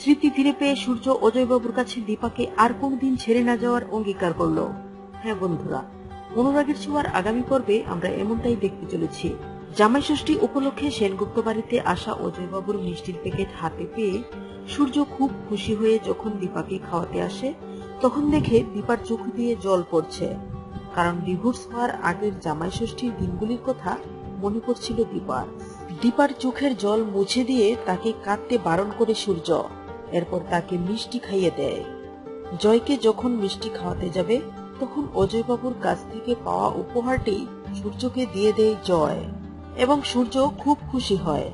ফিরে পেয়ে সূর্য অজয়বাবুর কাছে দীপাকে আর কোনদিন ছেড়ে না যাওয়ার অঙ্গীকার করল। হ্যাঁ বন্ধুরা, অনুরাগের ছোঁয়ার আগামী পর্বে আমরা এমনটাই দেখতে চলেছি। জামাই ষষ্ঠী উপলক্ষে সেনগুপ্ত বাড়িতে আসা অজয়বাবুর মিষ্টির প্যাকেট হাতে পেয়ে সূর্য খুব খুশি হয়ে যখন দীপাকে খাওয়াতে আসে, তখন দেখে দীপার চোখ দিয়ে জল পড়ছে। কারণ ডিভোর্স হওয়ার আগের জামাই ষষ্ঠীর দিনগুলির কথা মনে পড়ছিল দীপার। দীপার চোখের জল মুছে দিয়ে তাকে কাঁদতে বারণ করে সূর্য। এরপর তাকে মিষ্টি খাইয়ে দেয়। জয়কে যখন মিষ্টি খাওয়াতে যাবে, তখন অজয়বাবুর কাছ থেকে পাওয়া উপহারটি সূর্যকে দিয়ে দেয় জয় এবং সূর্য খুব খুশি হয়।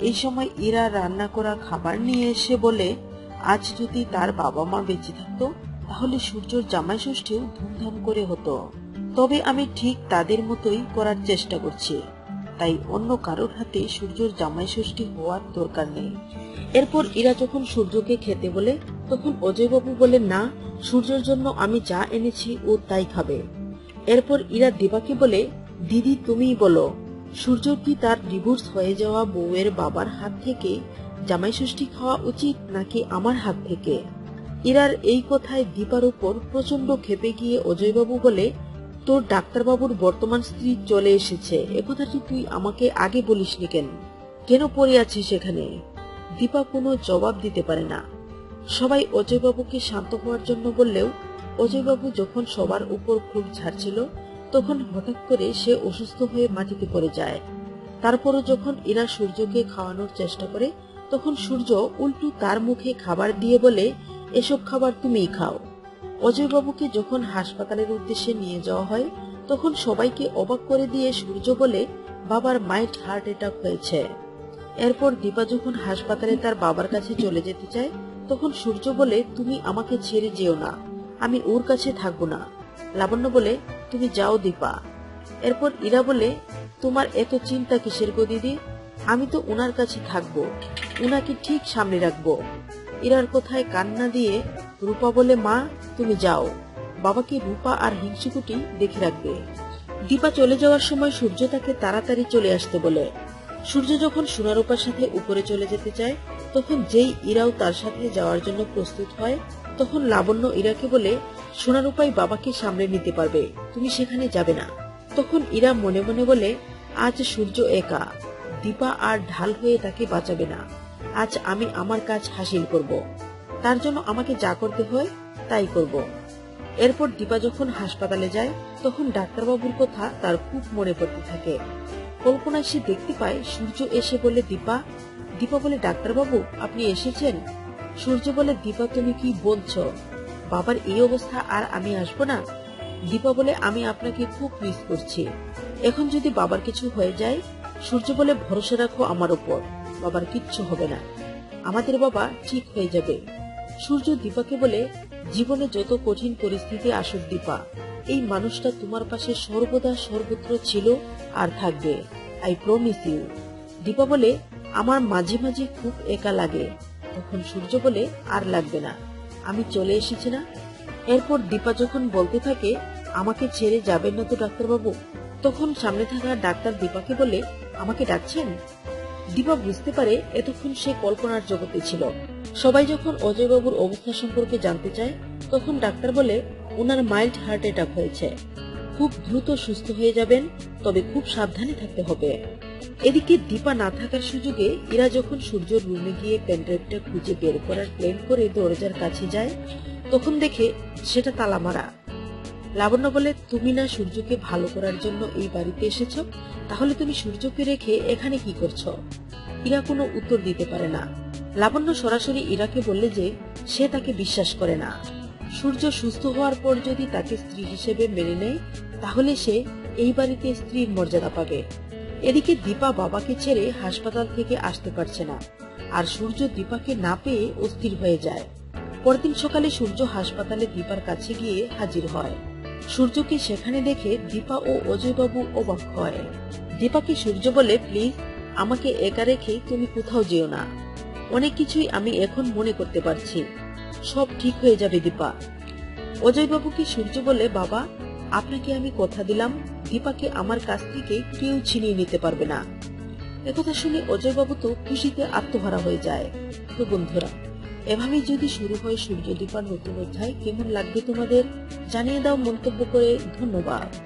এই সময় ইরা রান্না করা খাবার নিয়ে এসে বলে, আজ যদি তার বাবা মা বেঁচে থাকতো, তাহলে সূর্যর জামাই ষষ্ঠীও ধুমধাম করে হতো। তবে আমি ঠিক তাদের মতোই করার চেষ্টা করছি। তাই অন্য কারোর হাতে সূর্যর জামাই ষষ্ঠী হওয়ার দরকার নেই। এরপর ইরা যখন সূর্যকে খেতে বলে, তখন অজয়বাবু বলে না, সূর্যর জন্য আমি যা এনেছি ও তাই খাবে। এরপর ইরা দিবাকে বলে, দিদি, তুমিই বলো, সূর্য কি তার ডিভোর্স হয়ে যাওয়া বউয়ের বাবার হাত থেকে জামাই ষষ্ঠী খাওয়া উচিত নাকি আমার হাত থেকে? ইরার এই কথায় দীপার উপর প্রচণ্ড খেপে গিয়ে অজয়বাবু বলে তোর ডাক্তারবাবুর বর্তমান স্ত্রী চলে এসেছে। একথাটি তুই আমাকে আগে বলিসনি কেন? কেন পড়ে আছিস সেখানে দীপা কোনো জবাব দিতে পারে না। সবাই অজয়বাবুকে শান্ত হওয়ার জন্য বললেও, অজয়বাবু যখন সবার উপর খুব ঝাড়ছিল, তখন হঠাৎ করে সে অসুস্থ হয়ে মাটিতে পড়ে যায়। তারপরও যখন এরা সূর্যকে খাওয়ানোর চেষ্টা করে, তখন সূর্য উল্টু তার মুখে খাবার দিয়ে বলে, এসব খাবার তুমিই খাও। অজয়বাবুকে যখন হাসপাতালের উদ্দেশ্যে নিয়ে যাওয়া হয়, তখন সবাইকে অবাক করে দিয়ে সূর্য বলে, বাবার মাইন্ড হার্ট অ্যাটাক হয়েছে। এরপর দীপা যখন হাসপাতালে তার বাবার কাছে চলে যেতে চায়, তখন সূর্য বলে, তুমি আমাকে ছেড়ে যেও না, আমি ওর কাছে থাকব না। লাবণ্য বলে, তুমি যাও দীপা। এরপর ইরা বলে, তোমার এত চিন্তা কিসের গো দিদি? আমি তো উনার কাছে থাকব, উনাকে ঠিক সামনে রাখব। ইরার কথায় কান্না দিয়ে রূপা বলে, মা, তুমি যাও। বাবাকে রূপা আর হিংসুকুটি দেখে রাখবে। দীপা চলে যাওয়ার সময় সূর্য তাকে তাড়াতাড়ি চলে আসতে বলে। সূর্য যখন সোনারূপার সাথে উপরে চলে যেতে চায়, তখন যেই ইরাও তার সাথে যাওয়ার জন্য প্রস্তুত হয়, তখন লাবণ্য ইরাকে বলে, সোনারূপাই বাবাকে সামলে নিতে পারবে, তুমি সেখানে যাবে না। তখন ইরা মনে মনে বলে, আজ সূর্য একা, দীপা আর ঢাল হয়ে তাকে বাঁচাবে না। আজ আমি আমার কাজ হাসিল করব। তার জন্য আমাকে যা করতে হয়, তাই করব। এরপর দীপা যখন হাসপাতালে যায়, তখন ডাক্তারবাবুর কথা তার খুব মনে পড়তে থাকে। কল্পনায় সে দেখতে পায়, সূর্য এসে বলে, দীপা দীপা বলে, ডাক্তারবাবু, আপনি এসেছেন? সূর্য বলে, দীপা, তুমি কি বলছো? বাবার এই অবস্থা আর আমি আসব না? দীপা বলে, আমি আপনাকে খুব মিস করছি। এখন যদি বাবার কিছু হয়ে যায়, সূর্য বলে, ভরসা রাখো আমার উপর। বাবার কিচ্ছু হবে না। আমাদের বাবা ঠিক হয়ে যাবে। সূর্য দীপাকে বলে, জীবনে যত কঠিন পরিস্থিতি আসুক দীপা, এই মানুষটা তোমার পাশে সর্বদা সর্বত্র ছিল আর থাকবে। আই প্রমিস ইউ দীপা বলে, আমার মাঝে মাঝে খুব একা লাগে। তখন সূর্য বলে, আর লাগবে না, আমি চলে এসেছি না? এরপর দীপা যখন বলতে থাকে, আমাকে ছেড়ে যাবেন না তো ডাক্তারবাবু? তখন সামনে থাকা ডাক্তার দীপাকে বলে, আমাকে ডাকছেন? দীপা বুঝতে পারে, এতক্ষণ সে কল্পনার জগতে ছিল। সবাই যখন অজয়বাবুর অবস্থা সম্পর্কে জানতে চায়, তখন ডাক্তার বলে ওনার মাইল্ড হার্ট অ্যাটাক হয়েছে। খুব দ্রুত সুস্থ হয়ে যাবেন, তবে খুব সাবধানে থাকতে হবে। এদিকে দীপা না থাকার সুযোগে ইরা যখন সূর্যর রুমে গিয়ে পেনড্রাইভটা খুঁজে বের করার প্ল্যান করে দরজার কাছে যায়, তখন দেখে সেটা তালা মারা লাবণ্য বলে, তুমি না সূর্যকে ভালো করার জন্য এই বাড়িতে এসেছ, তাহলে তুমি সূর্যকে রেখে এখানে কি করছ? ইরা কোনো উত্তর দিতে পারে না। লাবণ্য সরাসরি ইরাকে বললে যে, সে তাকে বিশ্বাস করে না। সূর্য সুস্থ হওয়ার পর যদি তাকে স্ত্রী হিসেবে মেনে নেয়, তাহলে সে এই বাড়িতে স্ত্রীর মর্যাদা পাবে। এদিকে দীপা বাবাকে ছেড়ে হাসপাতাল থেকে আসতে পারছে না, আর সূর্য দীপাকে না পেয়ে অস্থির হয়ে যায়। পরদিন সকালে সূর্য হাসপাতালে দীপার কাছে গিয়ে হাজির হয়। সূর্যকে সেখানে দেখে দীপা ও অজয়বাবু অবাক হয়। দীপাকে সূর্য বলে, প্লিজ আমাকে একা রেখে তুমি কোথাও যেও না। অনেক কিছুই আমি এখন মনে করতে পারছি। সব ঠিক হয়ে যাবে, দীপা। অজয়বাবুকে সূর্য বলে বাবা, আপনাকে আমি কথা দিলাম। দীপাকে আমার কাছ থেকে কেউ ছিনিয়ে নিতে পারবে না। একথা শুনে অজয়বাবু তো খুশিতে আত্মহারা হয়ে যায়। তো বন্ধুরা, এভাবেই যদি শুরু হয় সূর্য দীপার নতুন অধ্যায়, কেমন লাগবে তোমাদের? জানিয়ে দাও মন্তব্য করে। ধন্যবাদ।